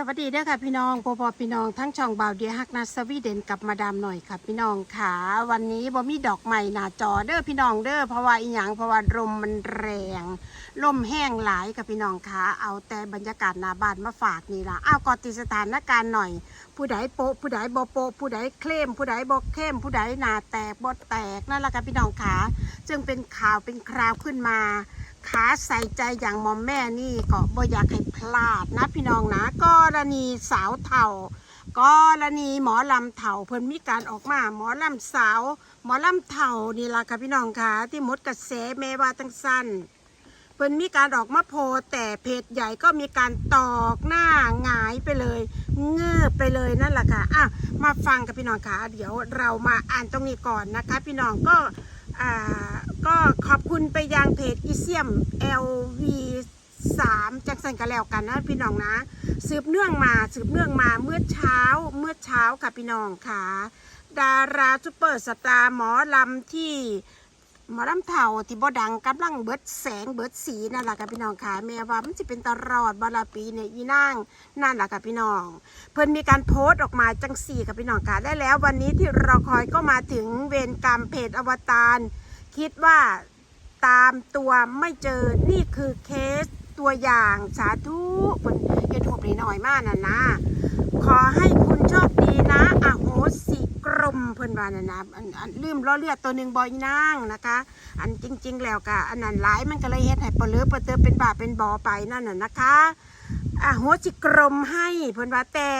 สวัสดีเด้อค่ะพี่น้องปอปอพี่น้องทั้งช่องบาวเดียฮักนาสวีเดนกับมาดามหน่อยค่ะ พี่น้องค่ะวันนี้บ่มีดอกใหม่หน้าจอเด้อพี่น้องเด้อเพราะว่าอีหยังเพราะว่าลมมันแรงลมแห้งหลายค่ะพี่น้องค่ะเอาแต่บรรยากาศหน้าบ้านมาฝากนี่ล่ะอ้าวกอติดสถานการณ์หน่อย ผู้ใดโปะผู้ใดบ่โปะผู้ใดเคลมผู้ใดบ่เคลมผู้ใดหน้าแตกบ่แตกนั่นแหละค่ะพี่น้องค่ะจึงเป็นข่าวเป็นคราวขึ้นมา ขาใส่ใจอย่างหมอมแม่นี่ก็บ่อยากให้พลาดนะพี่น้องนะกรณีสาวเถ่ากรณีหมอลำเถ่าเพิ่นมีการออกมาหมอลำสาว หมอลำเถ่านี่ล่ะค่ะพี่น้องค่ะที่มดกระแสแม่ว่าตั้งสั้นเพิ่นมีการออกมาโพสต์แต่เพจใหญ่ก็มีการตอกหน้าหงายไปเลยเงือบไปเลยนั่นแหละค่ะอะมาฟังกับพี่น้องค่ะเดี๋ยวเรามาอ่านตรงนี้ก่อนนะคะ พี่น้องก็อ่า ก็ขอบคุณไปยังเพจอีเซียม LV 3จังสันกันแล้วกันนะพี่น้องนะ สืบเนื่องมาสืบเนื่องมาเมื่อเช้าเมื่อเช้าค่ะพี่น้องค่ะ ดาราซุปเปอร์สตาร์หมอลำที่หมอลำเท่าที่บ่ดังกำลังเบิดแสงเบิดสีนั่นแหละค่ะพี่น้องค่ะแม่ว่ามันจะเป็นตลอดบาลาปีเนี่ยอีนางนั่นแหละค่ะพี่น้อง เพิ่นมีการโพสต์ออกมาจังสี่กับพี่น้องค่ะได้แล้ว วันนี้ที่เราคอยก็มาถึงเวรกรรมเพจอวตาร คิดว่าตามตัวไม่เจอนี่คือเคสตัวอย่างสาธุเพิ่นเฮ็ดหบนิดหน่อยมากนะนะ ขอให้คุณโชคดีนะอโหสิกรมเพิ่อนว่าน่ะนะอันอันลืมล้อเลือดตัวหนึ่งบอยนางนะคะ อันจริง ๆ แล้วก็อันนั้นหลายมันก็เลยเฮ็ดให้ปลือปลือเติมเป็นบาเป็นบอไปนั่นน่ะนะคะอะหัวจิกรมให้เพิ่อนว่าแต่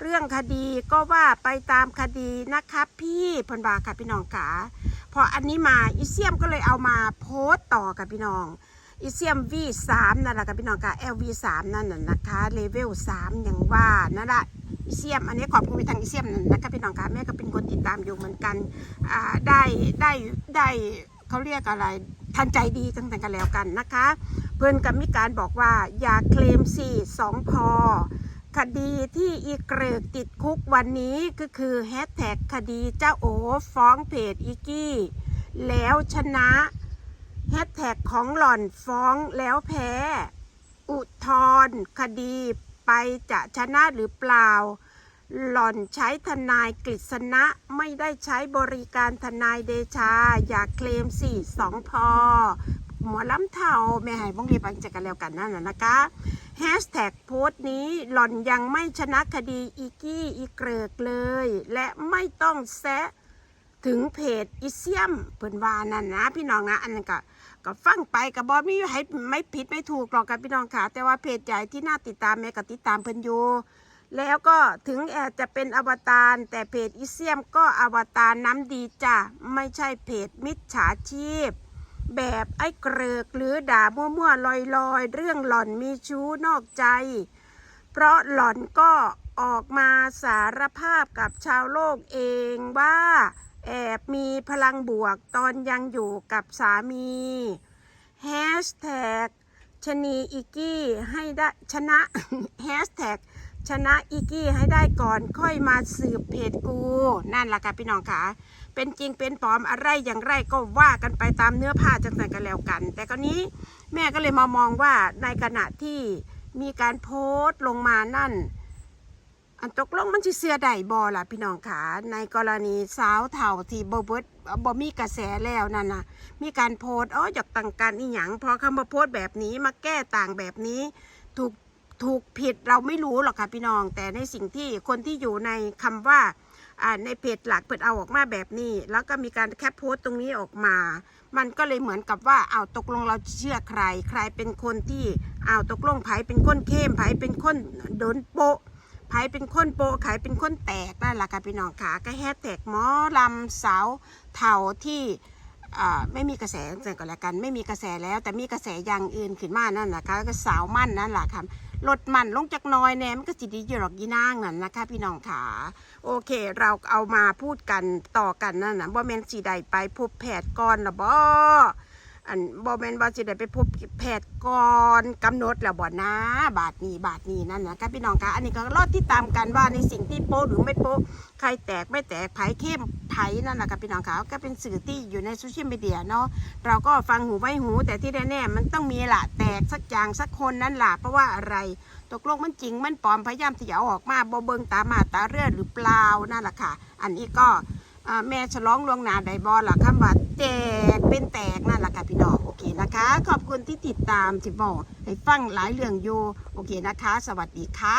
เรื่องคดีก็ว่าไปตามคดีนะคะพี่เพิ่อนว่าค่ะพี่น้องค่ะพ ออันนี้มาอีเซียมก็เลยเอามาโพสต์ต่อกับพี่น้องอีเซียม V3 นั่นแหละค่ะพี่น้องค่ะ LV3 นั่นน่ะนะคะเลเวล3อย่างว่านั่นแหละอีเซียม อันนี้ขอบคุณไปทางอีเซียมนั่นนะคะพี่น้องค่ะแม่ก็เป็นคนติดตามอยู่เหมือนกันอ่าได้ได้ได้เขาเรียกอะไรทันใจดีตั้งแต่กันแล้วกันนะคะ เพื่อนกับมีการบอกว่าอย่าเคลมสี่สองพอ คดีที่อีเกริกติดคุกวันนี้ก็คือแฮชแท็กคดีเจ้าโอฟ้องเพจอีกี้ แล้วชนะแฮชแท็กของหล่อนฟ้องแล้วแพ้ อุทธรคดีไปจะชนะหรือเปล่า หล่อนใช้ทนายกฤษณะไม่ได้ใช้บริการทนายเดชา อย่าเคลมสี่สองพอหมอลำเทาแม่ให้บ้องเรียบังจักกันแล้วกันนั่นน่ะนะคะ แฮชแท็กโพสต์นี้หล่อนยังไม่ชนะคดีอีกี้อีเกริกเลย และไม่ต้องแซะถึงเพจอีเซียมเพิ่นว่านั่นนะ พี่น้องนะ อันนั้นก็ก็ฟังไปกับบอมีให้ไม่ผิดไม่ถูกหรอกกับพี่น้องค่ะ แต่ว่าเพจใหญ่ที่น่าติดตามแม่ก็ติดตามเพิ่นอยู่แล้วก็ถึงแอาจจะเป็นอวตารแต่เพจอีเซียมก็อวตารน้ำดีจ้ะไม่ใช่เพจมิจฉาชีพ แบบไอ้เกริกหรือด่ามั่วๆลอยๆ เรื่องหล่อนมีชู้นอกใจ เพราะหล่อนก็ออกมาสารภาพกับชาวโลกเองว่า แอบมีพลังบวกตอนยังอยู่กับสามีแฮชแท็กชนีอีกี้ให้ได้ชนะแฮชแท็ก ชนะอีกี้ให้ได้ก่อนค่อยมาสืบเพจกู นั่นแหละค่ะพี่น้องค่ะ เป็นจริงเป็นปลอมอะไรอย่างไรก็ว่ากันไปตามเนื้อผ้าจังไหนกันแล้วกัน แต่ก็นี้แม่ก็เลยมามองว่าในขณะที่มีการโพสต์ลงมานั่น อันตกลงมันสิเสื้อใดบอล่ะพี่น้องขาในกรณีสาวเถ่าที่บ่เบิดบ่มีกระแสแล้วนั่นน่ะมีการโพสต์อ๋ออยากต่างกันอีหยังพอคำว่าโพสต์แบบนี้มาแก้ต่างแบบนี้ ถูก ถูกผิดเราไม่รู้หรอกค่ะพี่น้อง แต่ในสิ่งที่คนที่อยู่ในคำว่าอ่าในเพจหลักเปิดเอาออกมาแบบนี้ แล้วก็มีการแคปโพสต์ตรงนี้ออกมา มันก็เลยเหมือนกับว่าเอาตกลงเราเชื่อใคร ใครเป็นคนที่เอาตกลงไผเป็นคนเข้มไผเป็นคนโดนโปะไผเป็นคนโปะไผเป็นคนแตกนั่นแหละค่ะพี่น้องค่ะก็แฮชแท็กหมอลำสาวเถ่าที่ ไม่มีกระแสแต่ก็แล้วกัน ไม่มีกระแสแล้วแต่มีกระแสอย่างอื่นขึ้นมานั่นแหละค่ะก็สาวมั่นนั่นแหละค่ะลดมันลงจากน้อยแนมก็จิดีอยู่หรอกยีนางนั่นนะคะ พี่น้องขาโอเค เราเอามาพูดกันต่อกันนั่นนะบ่แมนสีใดไปพบแพทย์ก่อนนะบ่อั อันบอแมนบอสิได้ไปพบแพทย์ก่อนกำหนดแล้วบ่นะ บาทนี้บาทนี้นั่นนะคะพี่น้องคะอันนี้ก็รอดที่ตามกันว่าในสิ่งที่โป๊หรือไม่โป๊ใครแตกไม่แตกไผ่เข้มไผ่นั่นแหละค่ะพี่น้องคะก็เป็นสื่อที่อยู่ในโซเชียลมีเดียเนาะเราก็ฟังหูไว้หู แต่ที่แน่ๆมันต้องมีละแตกสักอย่างสักคนนั่นแหละเพราะว่าอะไรตกลงมันจริงมันปลอมพยายามที่จะออกมาบ่เบิงตามาตาเรือหรือเปล่านั่นแหละค่ะ อันนี้ก็ แม่ฉลองลวงหนาไดบอลล่ะคำว่าแตกเป็นแตกนั่นแหละค่ะพี่น้องโอเคนะคะ ขอบคุณที่ติดตามที่บอกให้ฟังหลายเรื่องอยู่โอเคนะคะ สวัสดีค่ะ